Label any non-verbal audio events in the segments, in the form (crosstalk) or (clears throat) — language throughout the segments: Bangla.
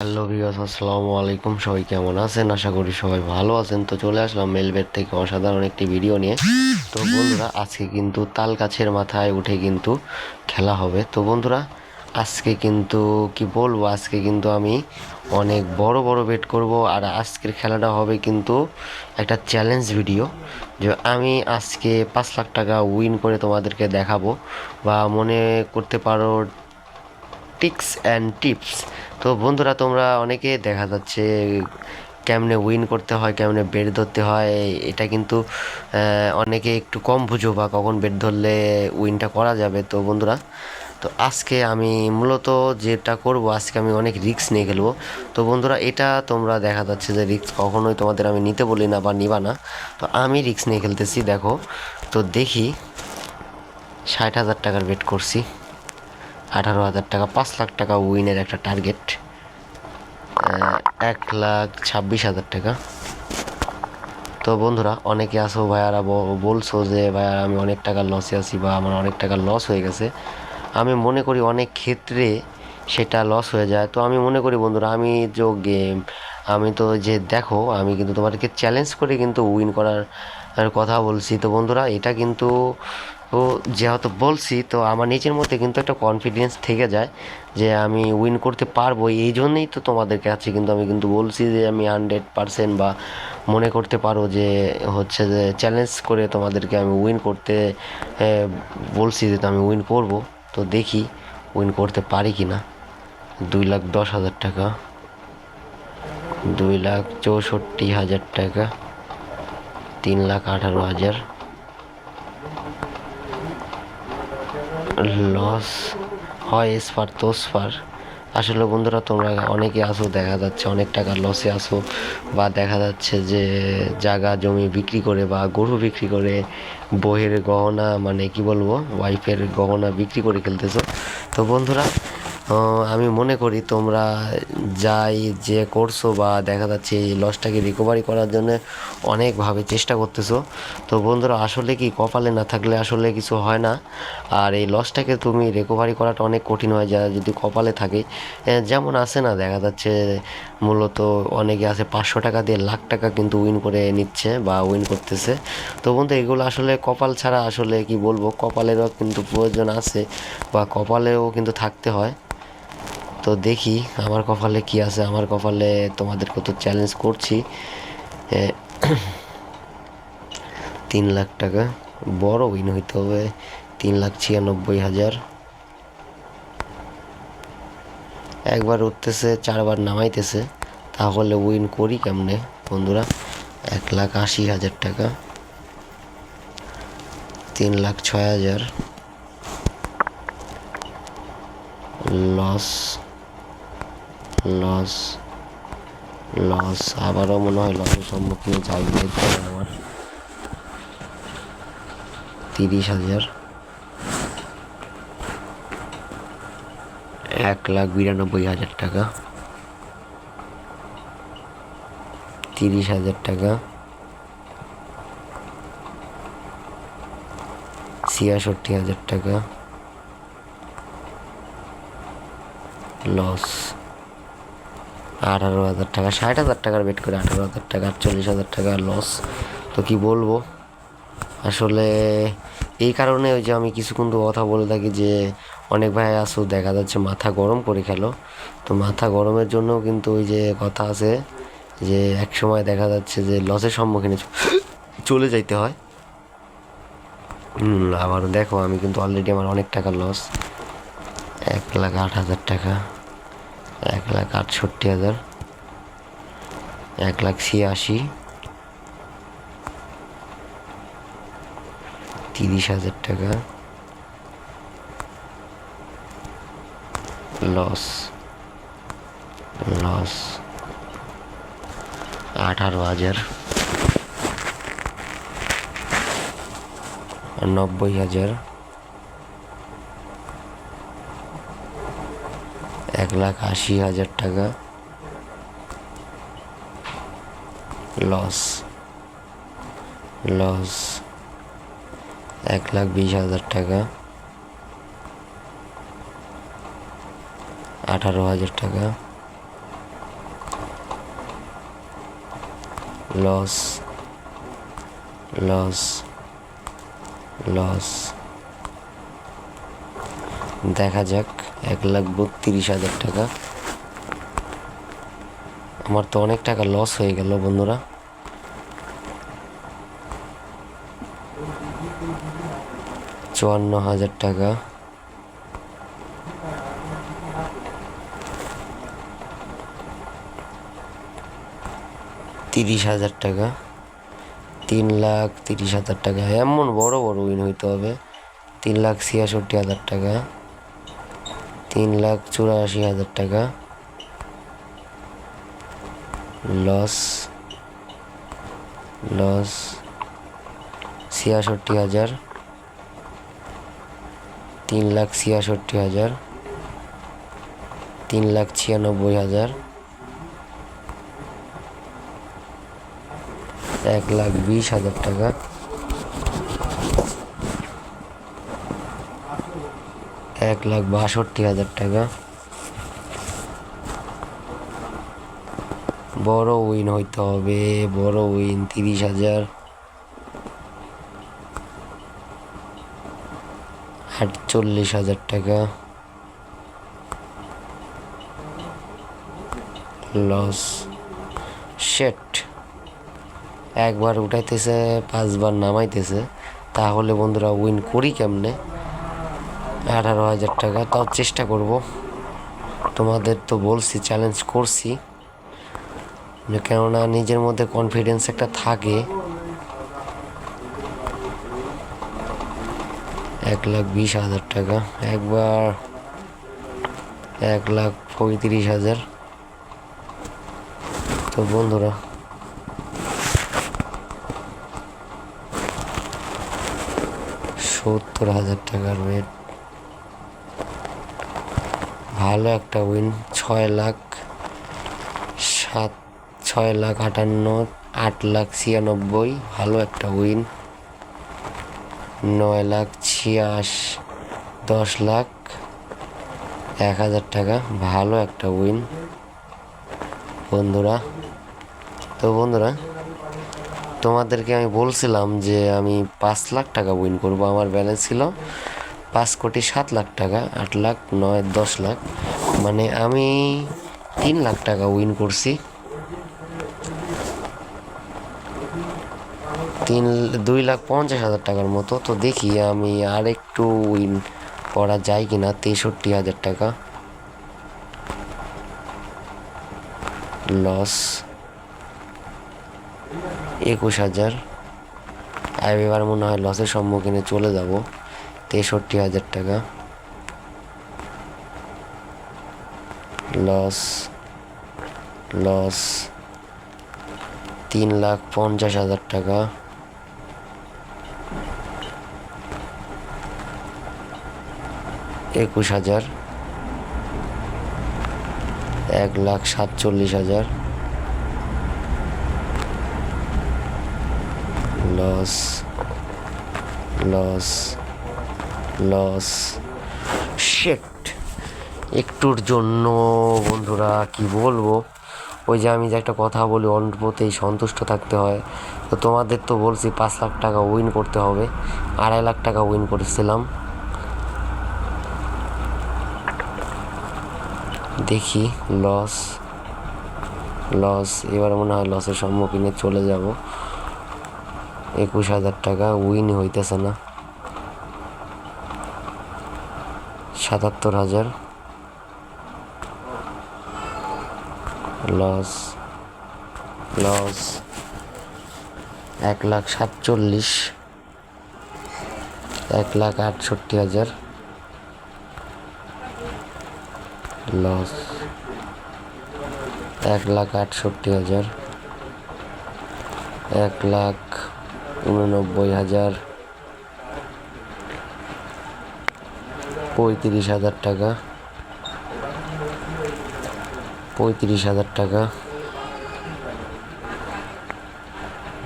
হ্যালো বিয়াস আসসালামু আলাইকুম। সবাই কেমন আছেন? আশা করি সবাই ভালো আছেন। তো চলে আসলাম মেলবেট থেকে অসাধারণ একটি ভিডিও নিয়ে। তো বন্ধুরা, আজকে কিন্তু তাল গাছের মাথায় উঠে কিন্তু খেলা হবে। তো বন্ধুরা, আজকে কিন্তু কি বলব? আজকে কিন্তু আমি অনেক বড় বড় বেট করব। আর আজকের খেলাটা হবে কিন্তু একটা চ্যালেঞ্জ ভিডিও যে আমি আজকে পাঁচ লাখ টাকা উইন করে তোমাদেরকে দেখাবো। বা মনে করতে পারো টিক্স অ্যান্ড টিপস তো বন্ধুরা, তোমরা অনেকে দেখা যাচ্ছে কেমনে উইন করতে হয়, কেমনে বেড ধরতে হয়, এটা কিন্তু অনেকে একটু কম বুঝো বা কখন বেড ধরলে উইনটা করা যাবে। তো বন্ধুরা, তো আজকে আমি মূলত যেটা করব, আজকে আমি অনেক রিস্ক নিয়ে খেলব। তো বন্ধুরা, এটা তোমরা দেখা যাচ্ছে যে রিস্ক কখনোই তোমাদের আমি নিতে বলি না বা নিবা না। তো আমি রিস্ক নিয়ে খেলতেছি, দেখো। তো দেখি, ষাট হাজার টাকার বেট করছি। আঠারো হাজার টাকা, পাঁচ লাখ টাকা উইনের একটা টার্গেট এক লাখ ছাব্বিশ হাজার টাকা। তো বন্ধুরা, অনেকে আসো ভাইয়ারা বলছো যে, ভাইয়া, আমি অনেক টাকা লসে আছি বা আমার অনেক টাকা লস হয়ে গেছে। আমি মনে করি অনেক ক্ষেত্রে সেটা লস হয়ে যায়। তো আমি মনে করি বন্ধুরা, আমি যে গেম আমি তো যে দেখো, আমি কিন্তু তোমাদেরকে চ্যালেঞ্জ করে কিন্তু উইন করার কথা বলছি। তো বন্ধুরা, এটা কিন্তু ও যেহেতু বলছি, তো আমার নিজের মধ্যে কিন্তু একটা কনফিডেন্স থেকে যায় যে আমি উইন করতে পারব এই জন্যেই তো তোমাদের কাছে কিন্তু আমি কিন্তু বলছি যে আমি হান্ড্রেড পারসেন্ট বা মনে করতে পারো যে হচ্ছে যে চ্যালেঞ্জ করে তোমাদেরকে আমি উইন করতে বলছি যে আমি উইন করব। তো দেখি উইন করতে পারি কি না দুই লাখ দশ হাজার টাকা। দুই লাখ চৌষট্টি হাজার টাকা। তিন লাখ আঠারো হাজার। লস হয় এসপার তোসপার আসলে বন্ধুরা, তোমরা অনেকে আসো দেখা যাচ্ছে অনেক টাকা লসে আসো বা দেখা যাচ্ছে যে জায়গা, জমি বিক্রি করে বা গরু বিক্রি করে, বইয়ের গহনা মানে কি বলব ওয়াইফের গহনা বিক্রি করে খেলতেছো। তো বন্ধুরা আমি মনে করি তোমরা যাই যে করছ বা দেখা যাচ্ছে এই লসটাকে রিকভারি করার জন্য অনেকভাবে চেষ্টা করতেছো। তো বন্ধুরা, আসলে কি কপালে না থাকলে আসলে কিছু হয় না। আর এই লসটাকে তুমি রিকভারি করাটা অনেক কঠিন হয় যারা যদি কপালে থাকে। যেমন আছে না, দেখা যাচ্ছে মূলত অনেকে আছে পাঁচশো টাকা দিয়ে লাখ টাকা কিন্তু উইন করে নিচ্ছে বা উইন করতেছে। তো বন্ধু, এগুলো আসলে কপাল ছাড়া আসলে কি বলব? কপালেরও কিন্তু প্রয়োজন আছে বা কপালেও কিন্তু থাকতে হয়। তো দেখি আমার কপালে কি আছে, আমার কপালে তোমাদেরকে তো চ্যালেঞ্জ করছি। (clears throat) তিন লাখ টাকা, বড় উইন হইতে হবে, তিন লাখ ছিয়ানব্বই হাজার। একবার উঠতেছে, চারবার নামাইতেছে, তাহলে উইন করি কেমনে? বন্ধুরা, এক লাখ আশি হাজার টাকা, তিন লাখ ছয় হাজার। লস লস লস, আবারও মনে হয় লসের সম্মুখীন যাই আমার। তিরিশ হাজার। এক লাখ বিরানব্বই হাজার টাকা। তিরিশ হাজার টাকা। ছিয়াষট্টি হাজার টাকা। লস। আঠারো হাজার টাকা, ষাট হাজার টাকার বেট করে আঠারো হাজার টাকা, আটচল্লিশ হাজার টাকা লস তো কি বলব? আসলে এই কারণে ওই যে আমি কিছুক্ষণ তো কথা বলে থাকি যে অনেক ভাই আসো, দেখা যাচ্ছে মাথা গরম করে খেলো। তো মাথা গরমের জন্য কিন্তু ওই যে কথা আছে যে এক সময় দেখা যাচ্ছে যে লসের সম্মুখীনে চলে যাইতে হয়। আবার দেখো আমি কিন্তু অলরেডি আমার অনেক টাকা লস এক লাখ আট হাজার টাকা। এক লাখ আটষট্টি হাজার, এক লাখ ছিয়াশি, তিরিশ হাজার টাকা লস লস আঠারো হাজার, নব্বই হাজার লাখ আশি হাজার টাকা লস লস এক লাখ বিশ হাজার টাকা, আঠারো হাজার টাকা, লস লস লস। দেখা যাক। এক লাখ বত্রিশ হাজার টাকা। আমার তো অনেক টাকা লস হয়ে গেল বন্ধুরা। চুয়ান্ন হাজার টাকা। তিরিশ হাজার টাকা। তিন লাখ তিরিশ হাজার টাকা। এমন বড় বড় উইন হইতে হবে। তিন লাখ ছিয়াষট্টি হাজার টাকা। তিন লাখ চুরাশি হাজার টাকা। লস লস ছিয়াষট্টি হাজার, তিন লাখ ছিয়াষট্টি হাজার, তিন লাখ ছিয়ানব্বই হাজার, এক লাখ বিশ হাজার টাকা। এক লাখ বাষট্টি হাজার টাকা। বড় উইন হইতে হবে, বড় উইন তিরিশ হাজার। আটচল্লিশ হাজার টাকা। লস শেট একবার উঠাইতেছে, পাঁচবার নামাইতেছে। তাহলে বন্ধুরা উইন করি কেমনে? আঠারো হাজার টাকা, তাও চেষ্টা করব। তোমাদের তো বলছি চ্যালেঞ্জ করছি। কেননা নিজের মধ্যে কনফিডেন্স একটা থাকে। এক লাখ বিশ হাজার টাকা, একবার এক লাখ পঁয়ত্রিশ হাজার। তো বন্ধুরা, সত্তর হাজার টাকার রেট ভালো একটা উইন ছয় লাখ সাত, ছয় লাখ আটান্ন, আট লাখ ছিয়ানব্বই, ভালো একটা উইন নয় লাখ ছিয়াশ, দশ লাখ এক হাজার টাকা, ভালো একটা উইন বন্ধুরা, তো বন্ধুরা, তোমাদেরকে আমি বলছিলাম যে আমি পাঁচ লাখ টাকা উইন করব, আমার ব্যালেন্স ছিল পাঁচ কোটি সাত লাখ টাকা, আট লাখ, নয়, দশ লাখ। মানে আমি তিন লাখ টাকা উইন করছি। তিন, দুই লাখ পঞ্চাশ হাজার টাকার মতো। তো দেখি আমি আর একটু উইন করা যায় কিনা, তেষট্টি হাজার টাকা। লস একুশ হাজার। এবার মনে হয় লসের সম্মুখীনে চলে যাব। তেষট্টি হাজার টাকা। লস লস তিন লাখ পঞ্চাশ হাজার টাকা। একুশ হাজার। এক লাখ সাতচল্লিশ হাজার। লস লস লস শেট একটুর জন্য, বন্ধুরা, কি বলব? ওই যে আমি যে একটা কথা বলি, অল্পতেই সন্তুষ্ট থাকতে হয়। তো তোমাদের তো বলছি, পাঁচ লাখ টাকা উইন করতে হবে। আড়াই লাখ টাকা উইন করেছিলাম। দেখি লস লস এবার মনে হয় লসের সম্মুখীনে চলে যাব। একুশ হাজার টাকা উইন হইতেছে না। সাতাত্তর হাজার। লস লস এক লাখ সাতচল্লিশ, এক লাখ আটষট্টি হাজার। লস এক লাখ আটষট্টি হাজার। এক লাখ উননব্বই হাজার। পঁয়ত্রিশ হাজার টাকা। পঁয়ত্রিশ হাজার টাকা।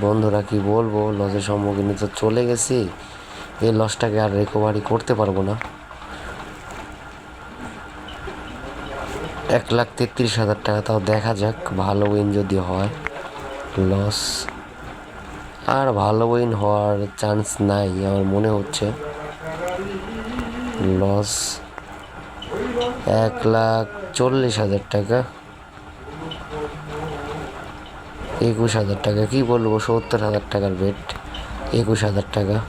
বন্ধুরা, কি বলব? লসের সম্মুখীন তো চলে গেছি। এই লসটাকে আর রিকভারি করতে পারব না। এক লাখ তেত্রিশ হাজার টাকা, তাও দেখা যাক। ভালো উইন যদি হয় লস আর ভালো উইন হওয়ার চান্স নাই, আমার মনে হচ্ছে। লস এক লাখ চল্লিশ হাজার টাকা। একুশ হাজার টাকা। কি বলব? সত্তর হাজার টাকার বেট একুশ হাজার টাকা।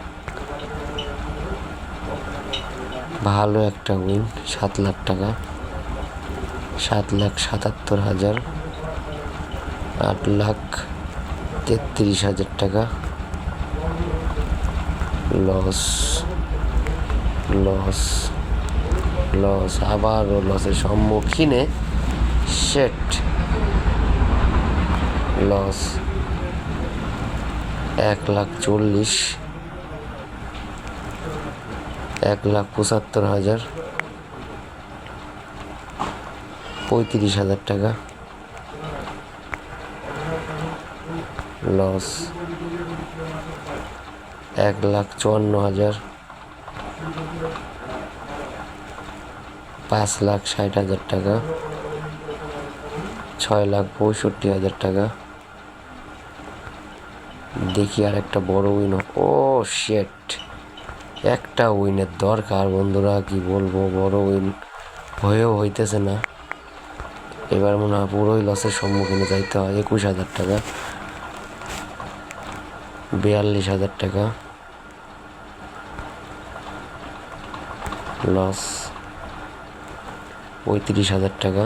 ভালো একটা উইন সাত লাখ টাকা। সাত লাখ সাতাত্তর হাজার। আট লাখ তেত্রিশ হাজার টাকা। লস লস লস আবারও লসের সম্মুখীনে শেট, লস এক লাখ চল্লিশ, এক লাখ পঁচাত্তর হাজার, পঁয়ত্রিশ হাজার টাকা, লস এক লাখ চুয়ান্ন হাজার পাঁচ লাখ ষাট হাজার টাকা, ছয় লাখ পঁয়ষট্টি হাজার টাকা। দেখি আর একটা বড় উইন ও শেট একটা উইনের দরকার বন্ধুরা, কি বলব, বড় উইন হয়েও হইতেছে না। এবার মনে হয় পুরোই লসের সম্মুখীনে যাইতে হয়। একুশ হাজার টাকা, বিয়াল্লিশ হাজার টাকা। লস পঁয়ত্রিশ হাজার টাকা,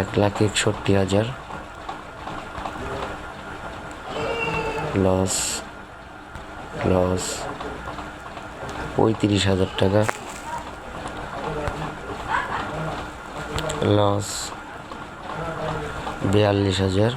এক লাখ একষট্টি হাজার লস লস পঁয়ত্রিশ হাজার টাকা, লস বিয়াল্লিশ হাজার